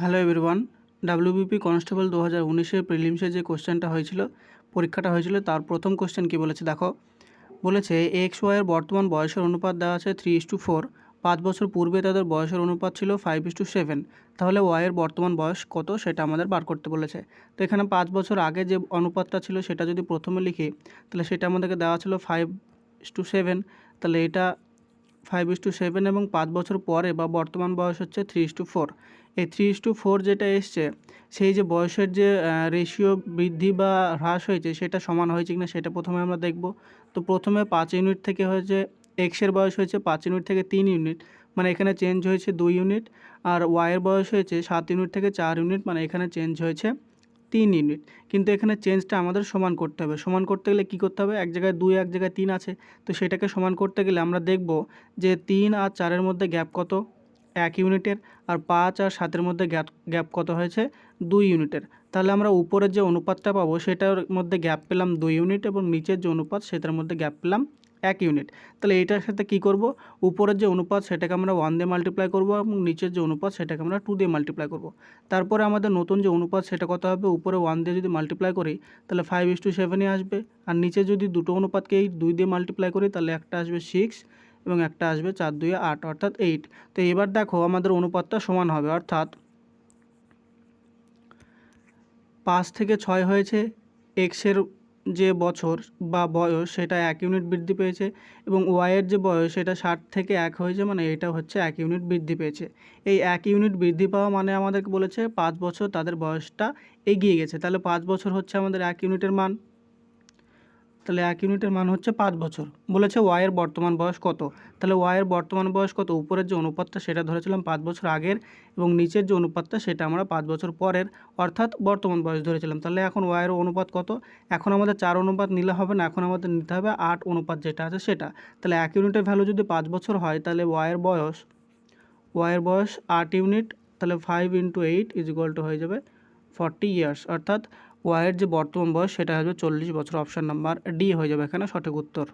Hello everyone, WBP constable দু হাজার উনিশের প্রিলিমসে যে কোশ্চেনটা হয়েছিল, পরীক্ষাটা হয়েছিল, তার প্রথম কোশ্চেন কী বলেছে দেখো? বলেছে এক্স ওয়াইয়ের বর্তমান বয়সের অনুপাত দেওয়া আছে থ্রি ইস টু ফোর, পাঁচ বছর পূর্বে তাদের বয়সের অনুপাত ছিল ফাইভ ইস টু সেভেন, তাহলে ওয়াইয়ের বর্তমান বয়স কত সেটা আমাদের বার করতে বলেছে। তো এখানে পাঁচ বছর আগে যে অনুপাতটা ছিল সেটা যদি প্রথমে লিখি, তাহলে সেটা আমাদেরকে দেওয়া ছিল ফাইভ ইস টু সেভেন, তাহলে এটা ফাইভ ইস টু সেভেন এবং পাঁচ বছর পরে বা বর্তমান বয়স হচ্ছে থ্রি ইস টু ফোর এই থ্রি ইস টু ফোর যেটা এসছে, সেই যে বয়সের যে রেশিও বৃদ্ধি বা হ্রাস হয়েছে সেটা সমান হয়েছে কিনা সেটা প্রথমে আমরা দেখব। তো প্রথমে পাঁচ ইউনিট থেকে হয়েছে এক্সের বয়স হয়েছে পাঁচ ইউনিট থেকে তিন ইউনিট মানে এখানে চেঞ্জ হয়েছে দুই ইউনিট আর ওয়াইয়ের বয়স হয়েছে সাত ইউনিট থেকে চার ইউনিট মানে এখানে চেঞ্জ হয়েছে তিন ইউনিট। কিন্তু এখানে চেঞ্জটা আমাদের সমান করতে হবে। সমান করতে গেলে কী করতে হবে? এক জায়গায় দুই, এক জায়গায় তিন আছে। তো সেটাকে সমান করতে গেলে আমরা দেখব যে তিন আর চারের মধ্যে গ্যাপ কত? এক ইউনিটের। আর পাঁচ আর সাতের মধ্যে গ্যাপ গ্যাপ কত হয়েছে? দুই ইউনিটের। তাহলে আমরা উপরের যে অনুপাতটা পাবো, সেটার মধ্যে গ্যাপ পেলাম দুই ইউনিট এবং নিচের যে অনুপাত, সেটার মধ্যে গ্যাপ পেলাম এক ইউনিট। তাহলে এইটার সাথে কি করব? উপরের যে অনুপাত সেটাকে আমরা ওয়ান দিয়ে মাল্টিপ্লাই করব এবং নিচের যে অনুপাত সেটাকে আমরা টু দিয়ে মাল্টিপ্লাই করব। তারপরে আমাদের নতুন যে অনুপাত সেটা কত হবে? উপরে ওয়ান দিয়ে যদি মাল্টিপ্লাই করি, তাহলে ফাইভ ইস টু সেভেনে আসবে। আর নিচে যদি দুটো অনুপাতকে এই দুই দিয়ে মাল্টিপ্লাই করি, তাহলে একটা আসবে সিক্স এবং একটা আসবে চার দুই আট, অর্থাৎ এইট তো এবার দেখো আমাদের অনুপাতটা সমান হবে, অর্থাৎ পাঁচ থেকে ছয় হয়েছে এক্সের যে বছর বা বয়স সেটা এক ইউনিট বৃদ্ধি পেয়েছে এবং ওয়াইয়ের যে বয়স সেটা ষাট থেকে এক হয়েছে মানে এটা হচ্ছে এক ইউনিট বৃদ্ধি পেয়েছে। এই এক ইউনিট বৃদ্ধি পাওয়া মানে আমাদেরকে বলেছে পাঁচ বছর তাদের বয়সটা এগিয়ে গেছে। তাহলে পাঁচ বছর হচ্ছে আমাদের এক ইউনিটের মান। তাহলে এক ইউনিটের মান হচ্ছে পাঁচ বছর। বলেছে ওয়াইয়ের বর্তমান বয়স কত? তাহলে ওয়াইয়ের বর্তমান বয়স কত? উপরের যে অনুপাতটা সেটা ধরেছিলাম পাঁচ বছর আগের এবং নিচের যে অনুপাতটা সেটা আমরা পাঁচ বছর পরের অর্থাৎ বর্তমান বয়স ধরেছিলাম। তাহলে এখন ওয়াইয়ের অনুপাত কত? এখন আমাদের চার অনুপাত নিলে হবে না, এখন আমাদের নিতে হবে আট অনুপাত যেটা আছে সেটা। তাহলে এক ইউনিটের ভ্যালু যদি পাঁচ বছর হয়, তাহলে ওয়াইয়ের বয়স ওয়াইয়ের বয়স আট ইউনিট, তাহলে five into eight is equal to হয়ে যাবে ফর্টি ইয়ার্স অর্থাৎ ওয়াইয়ের যে বর্তমান বয়স, সেটা হবে চল্লিশ বছর অপশান নাম্বার ডি হয়ে যাবে এখানে সঠিক উত্তর।